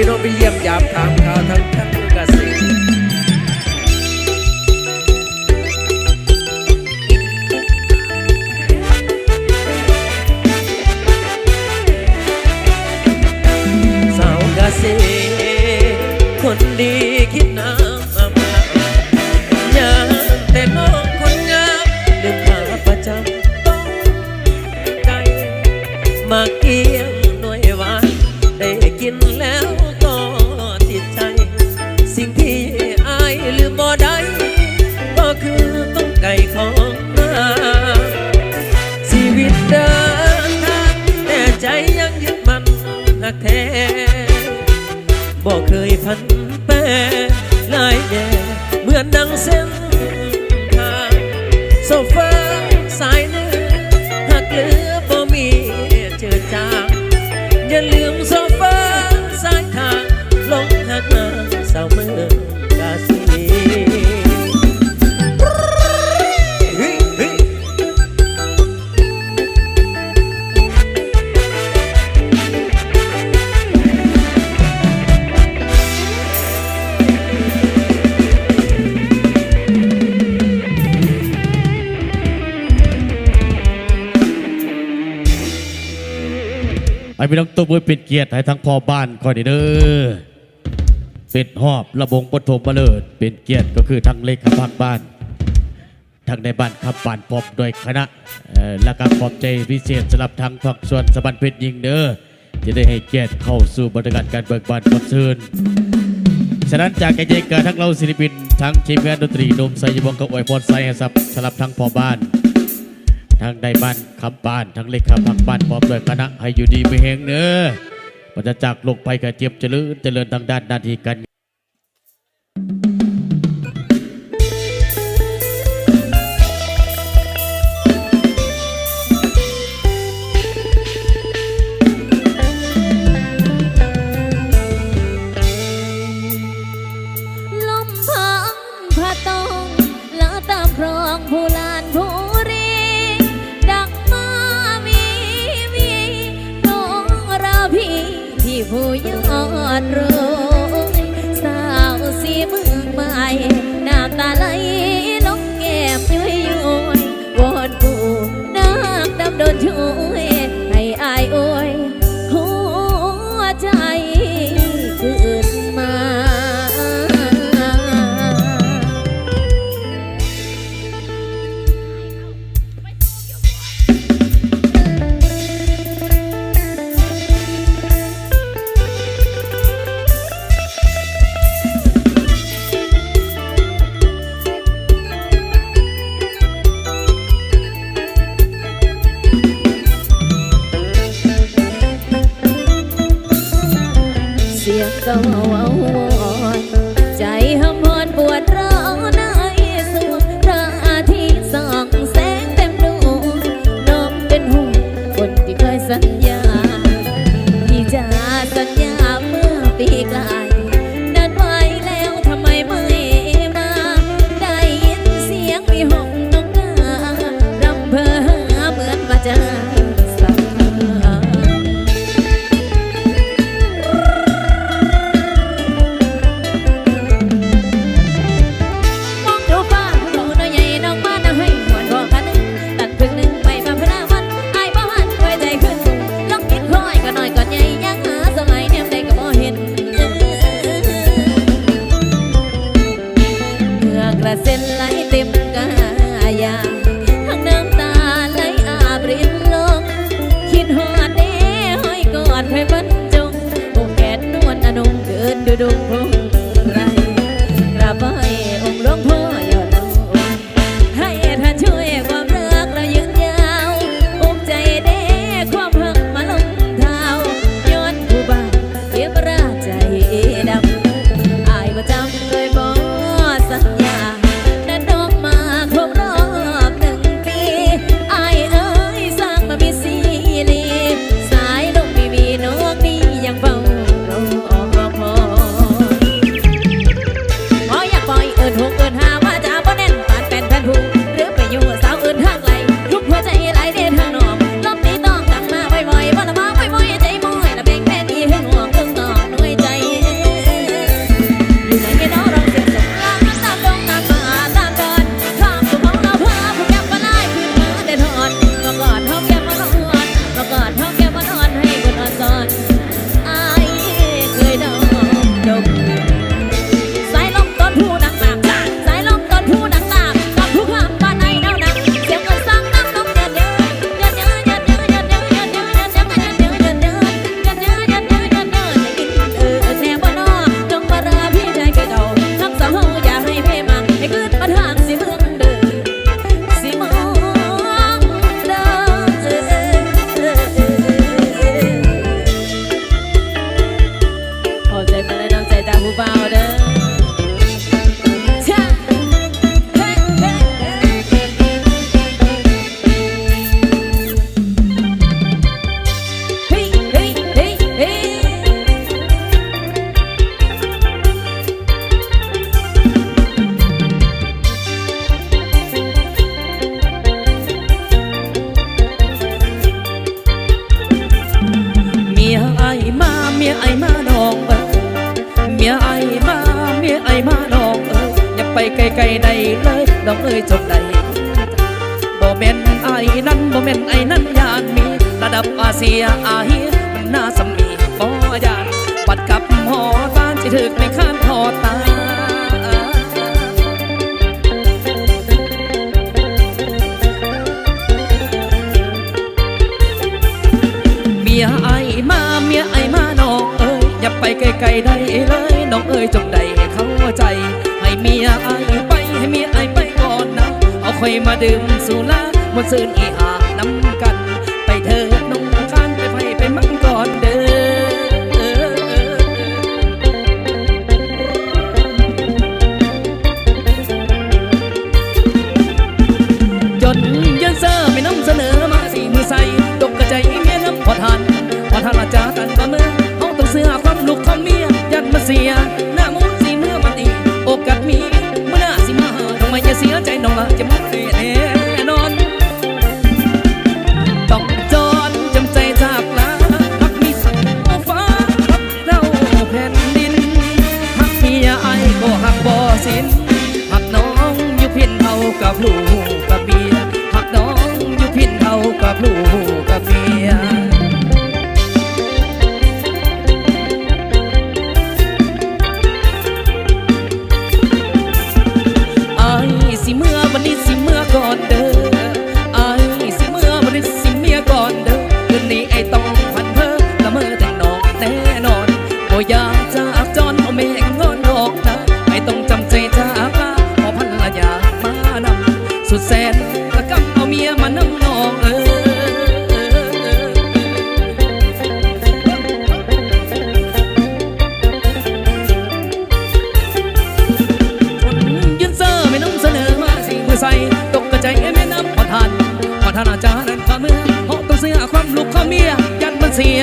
พี่น้องไปเยี่ยมยามตามข่าวทั้งทั้งเกษตรสาวเกษตรคนดีคิดน้ำมามาอย่างแต่น้องคนงามลืมมาประจำต้องไกลมากี แพี่น้องตัวมือเป็นเกียรติให้ทั้งพ่อบ้านคอยเด้อเป็นหอบระบงปฐมมาเลิศเป็นเกียรติก็คือทั้งเลขาพักบ้านทั้งในบ้านขับบ้านพร้อมโดยคณะและการปอบใจพิเศษสำหรับทางฝักส่วนสะบันเพชรยิงเด้อจะได้ให้เกียรติเข้าสู่บรรยากาศการเบิกบานคอนเสิร์ตฉะนั้นจากใจเกิดทั้งเราศิลปินทั้งทีมงานดนตรีนมไซยบงกับอวยพรไซให้สับสำหรับทั้งพ่อบ้าน ทั้งใดบ้านคำบ้าน ทั้งเลขาพักบ้านพร้อมด้วยคณะให้อยู่ดีไม่แหงเนื้อมันจะจากลงไปกระเจียมเจริญเจริญทางด้านหนาทีการ ไปไกลๆได้เลยน้องเอ้ยจบได้บ่แม่นไอ้นั่นบ่แม่นไอ้นั่นยานมี ระดับอาเซียอาเฮียมันน่าสมีบ่ยานปัดกับหอตานสิถึกไม่ข้านพอตาเมียไอ้มาเมียไอ้มาน้องเอ้ยอย่าไปไกลๆได้เลยน้องเอ้ยจงได้เข้าใจ ให้เมียไอ้ไปให้เมียไอ้ไปก่อนนะ เอาค่อยมาดื่มสุราหมดซื่นอีหาน้ำกัน สุดแสนละกำเอาเมียมานำนองเออคนยืนเซอร์ม่น้องเสนอมาสิ่งมือใส่ตกกระใจแม่น้ำพอทานพอทานอาจารย์นั้นข้าเมื่อเพราะต้องเสียความลูกข้าเมียยันมันเสีย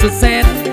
So sad.